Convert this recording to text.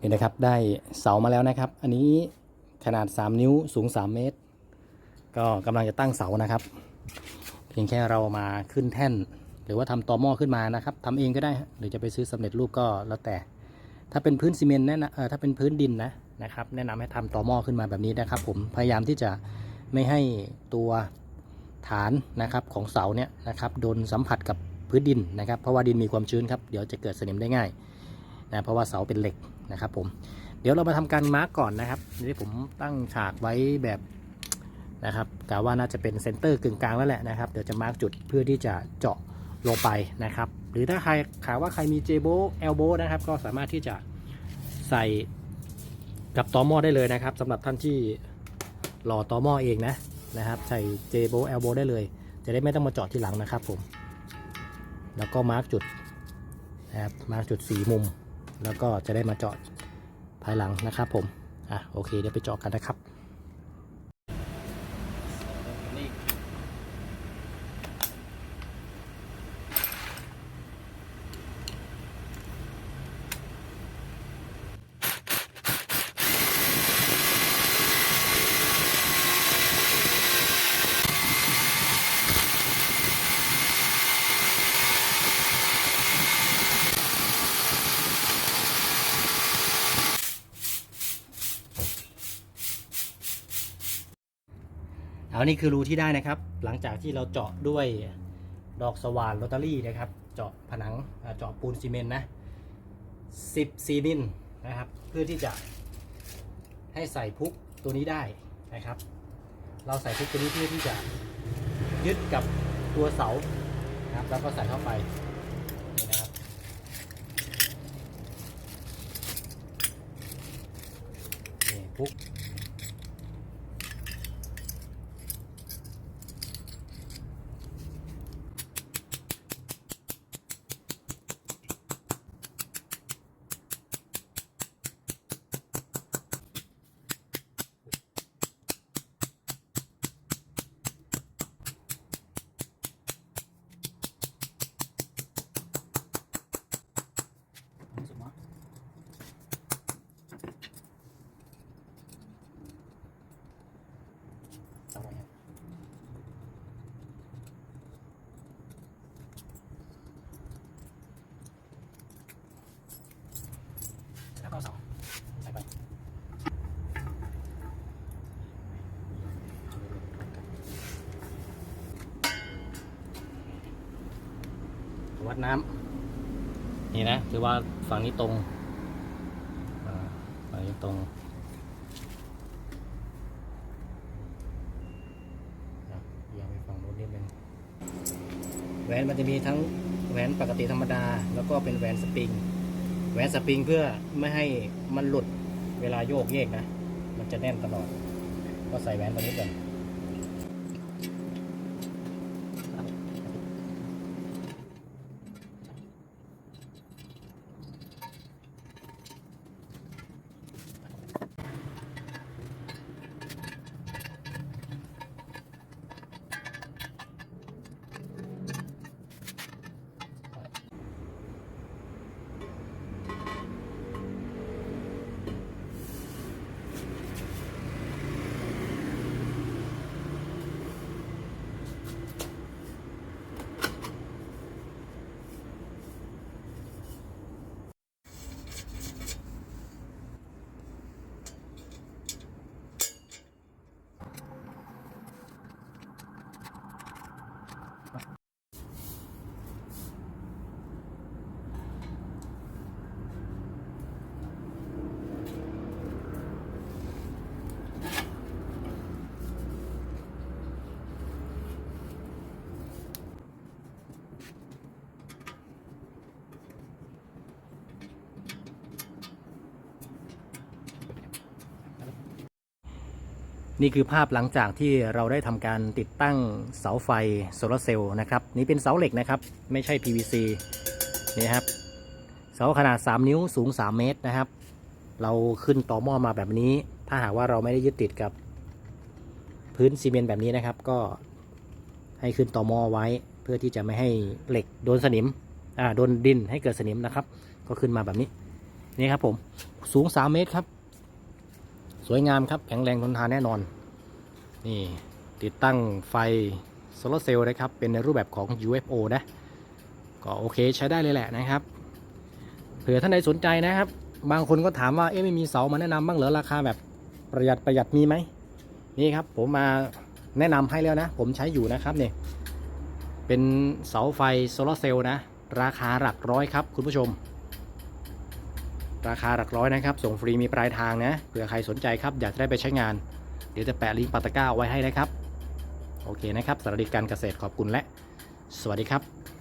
นี่นะครับได้เสามาแล้วนะครับ อันนี้ขนาด 3 นิ้วสูง 3 เมตร ก็กำลังจะตั้งเสานะครับ เพียงแค่เรามาขึ้นแท่น หรือว่าทำตอหม้อขึ้นมานะครับทำเองก็ได้ หรือจะไปซื้อสำเร็จรูปก็แล้วแต่ ถ้าเป็นพื้นซีเมนต์แนะนำถ้าเป็นพื้นดินนะนะครับ แนะนำให้ทำตอหม้อขึ้นมาแบบนี้นะครับ ผมพยายามที่จะไม่ให้ตัวฐานนะครับของเสาเนี่ยนะครับโดนสัมผัสกับพื้นดินนะครับ เพราะว่าดินมีความชื้นครับ เดี๋ยวจะเกิดสนิมได้ง่ายนะเพราะว่าเสาเป็นเหล็ก นะครับผมเดี๋ยวเรามาทำการมาร์กก่อนนะครับนี่ผมตั้งฉากไว้แบบนะครับกะว่าน่าจะเป็นเซนเตอร์กึ่งกลางแล้วแหละนะครับเดี๋ยวจะมาร์กจุดเพื่อที่จะเจาะลงไปนะครับ หรือถ้าใครข่าวว่าใครมีเจโบเอลโบนะครับ ก็สามารถที่จะใส่กับตอหม้อได้เลยนะครับสำหรับท่านที่หล่อตอหม้อเองนะนะครับ ใส่เจโบเอลโบได้เลย จะได้ไม่ต้องมาเจาะที่หลังนะครับผม แล้วก็มาร์กจุดนะครับมาร์กจุดสีมุม แล้วก็จะได้มาเจาะภายหลังนะครับผมอะโอเคเดี๋ยวไปเจาะกันนะครับ เอานี่คือรูที่ได้นะครับ หลังจากที่เราเจาะด้วยดอกสว่านโรตารี่นะครับ เจาะผนังเจาะปูนซีเมนต์นะ10ซีมิลนะครับ เพื่อที่จะให้ใส่พุกตัวนี้ได้นะครับ เราใส่พุกตัวนี้เพื่อที่จะยึดกับตัวเสานะครับ แล้วก็ใส่เข้าไปนี่นะครับ นี่พุก เอาไว้ครับแล้วก็เสาใส่ไปวัดน้ำนี่นะ คือว่าฝั่งนี้ตรงอ่าฝั่งนี้ตรง นะเอียงไปฝั่งนู้นนิดนึง แหวนมันจะมีทั้งแหวนปกติธรรมดา แล้วก็เป็นแหวนสปริง แหวนสปริงเพื่อไม่ให้มันหลุดเวลาโยกเยกนะ มันจะแน่นตลอด ก็ใส่แหวนตัวนี้ก่อน นี่คือภาพหลังจากที่เราได้ทำการติดตั้งเสาไฟโซลาร์เซลล์นะครับ นี่เป็นเสาเหล็กนะครับ ไม่ใช่ PVC นี่ครับ เสาขนาด 3 นิ้วสูง 3 เมตรนะครับ เราขึ้นต่อหม้อมาแบบนี้ ถ้าหากว่าเราไม่ได้ยึดติดกับพื้นซีเมนต์แบบนี้นะครับ ก็ให้ขึ้นต่อหม้อไว้ เพื่อที่จะไม่ให้เหล็กโดนสนิมอ่าโดนดินให้เกิดสนิมนะครับ ก็ขึ้นมาแบบนี้นี่ครับผมสูง 3 เมตรครับ สวยงามครับแข็งแรงทนทานแน่นอน นี่ติดตั้งไฟโซลาเซลล์นะครับ เป็นในรูปแบบของ UFO นะ ก็โอเคใช้ได้เลยแหละนะครับ เผื่อท่านใดสนใจนะครับ บางคนก็ถามว่า เอ๊ะไม่มีเสามาแนะนำบ้างเหรอราคาแบบประหยัดประหยัดมีไหมนี่ครับผมมาแนะนำให้แล้วนะ ผมใช้อยู่นะครับเนี่ยเป็นเสาไฟโซลาเซลล์นะ ราคาหลักร้อยครับคุณผู้ชม ราคาหลักร้อยนะครับ ส่งฟรีมีปลายทางนะเผื่อใครสนใจครับอยากจะได้ไปใช้งาน เดี๋ยวจะแปะลิงก์ปัตตะก้าไว้ให้นะครับ โอเคนะครับสารดิการเกษตรขอบคุณและ สวัสดีครับ